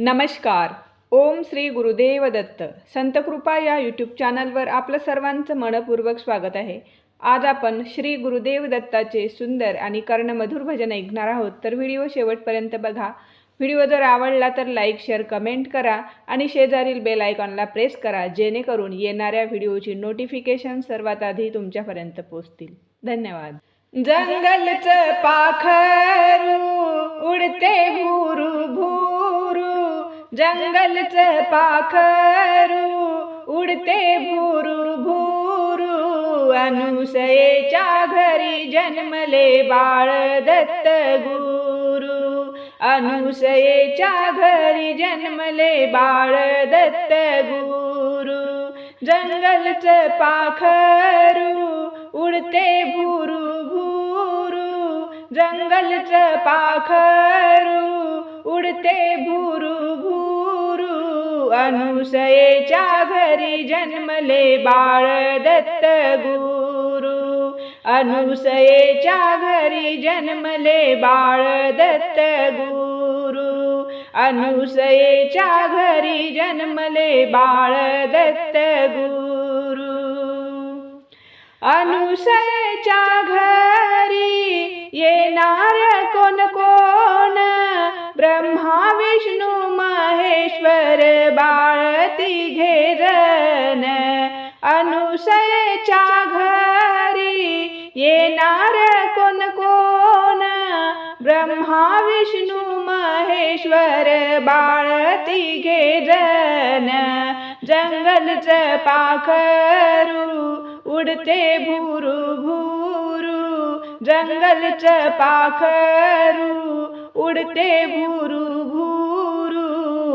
नमस्कार. ओम श्री गुरुदेव दत्त. संतकृपा या यूट्यूब चॅनलवर आपलं सर्वांचं मनपूर्वक स्वागत आहे. आज आपण श्री गुरुदेव दत्ताचे सुंदर आणि कर्णमधुर भजन ऐकणार आहोत. तर व्हिडिओ शेवटपर्यंत बघा. व्हिडिओ जर आवडला तर लाईक शेअर कमेंट करा आणि शेजारील बेल आयकॉनला प्रेस करा जेणेकरून येणाऱ्या व्हिडिओची नोटिफिकेशन सर्वात आधी तुमच्यापर्यंत पोहोचतील. धन्यवाद. जंगलचं पाखरू उडते भूरू भू जंगलचं पाखरू उडते भूरू भूरू अनुसयेच्या घरी जन्मले बाळ दत्त गुरु. अनुसयेच्या घरी जन्मले बाळ दत्त गुरु. जंगलचं पाखरू उडते भूरू भूरू जंगलचं पाखरू उडते भूरू अनुसयेच्या घरी जन्मले बाळ दत्त गुरु. अनुसयेच्या घरी जन्मले बाळ दत्त गुरु. अनुसयेच्या घरी जन्मले बाळ दत्त गुरु. अनुसयेच्या घरी येणार कोण कोण? बाळती घेरन अनुसयच्या घरी येणार कोण कोण? ब्रह्मा विष्णू महेश्वर बाळती घेरन. जंगलचं पाखरू उडते भूरू भूरू. जंगलचं पाखरू उडते भूरू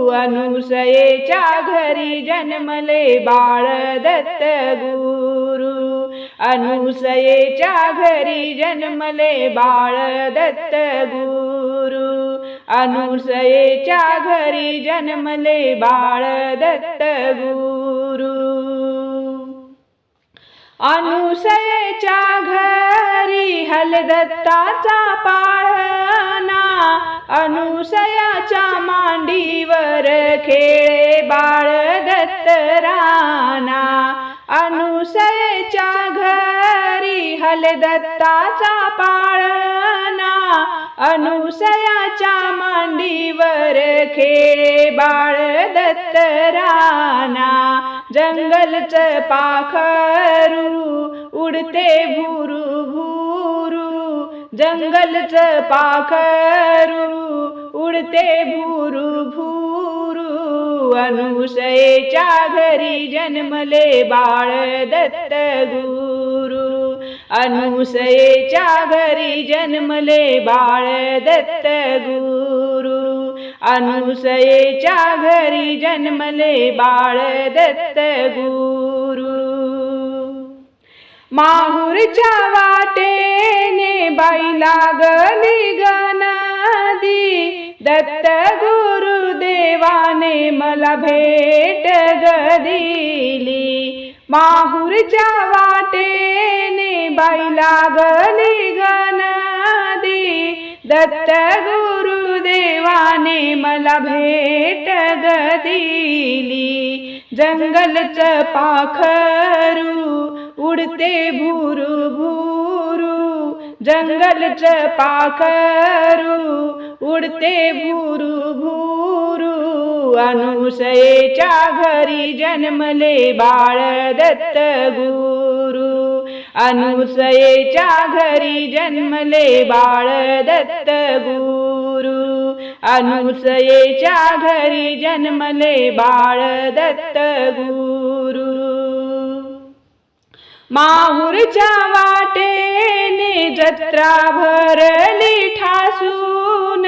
अनुसयेच्या घरी जन्मले बाळ दत्त गुरु. अनुसयेच्या घरी जन्मले बाळ दत्त गुरु. अनुसयेच्या घरी जन्मले बाळ दत्त गुरु. अनुसयेच्या घरी हलदत्ताचा पाळना अनुसयाच्या मांडीवर खेळे बाळ दत्तराना अनुसयेच्या घरी हलदत्ताचा पाळना अनुसयाच्या मांडीवर खेळे बाळ दत्तराना जंगलच जंगलचं पाखरू उडते गुरू जंगलचं पाखरू उडते भूरू भूरू. अनुसयेच्या घरी जन्मले बाळ दत्त गुरु. अनुसयेच्या घरी जन्मले बाळ दत्त गुरु. अनुसयेच्या घरी जन्मले बाळ दत्त गुरु. माहूरच्या वाटेने बाई लागली गनादी दत्त गुरुदेवाने मला भेट गदिली माहूरच्या वाटेने बाई लागली गनादी दत्त गुरुदेवाने मला भेट ग दिली पाखरू उडते भूरू भूरू जंगलचं पाखरू उडते भूरू भूरू अनुसयेच्या घरी जन्मले बाळ दत्त गुरु अनुसयेच्या घरी जन्मले बाळ दत्त गुरु अनुसयेच्या घरी जन्मले बाळ दत्त गुरु। माहूरच्या वाटेने जत्रा भरली ठासून.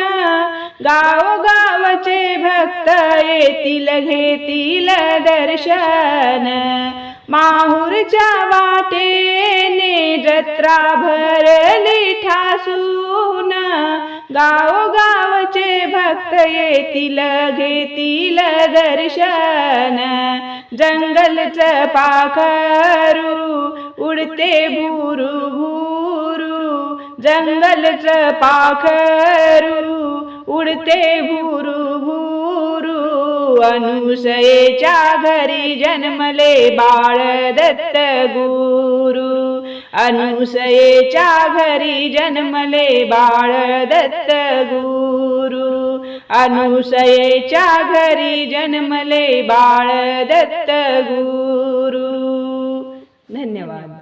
गावगावचे भक्त येतील घेतील दर्शन. माहूरच्या वाटेने जत्रा भरली ठासून. गावगाव भक्त येतील घेतील दर्शन. जंगलचं पाखरू उडते भूरू भूरू जंगलचं पाखरू उडते भूरू भूरू अनुसयेच्या घरी जन्मले बाळ दत्त गुरु. अनुसयेच्या घरी जन्मले बाळ दत्त गुरु. अनुसयेच्या घरी जन्मले बाळ दत्त गुरु. धन्यवाद.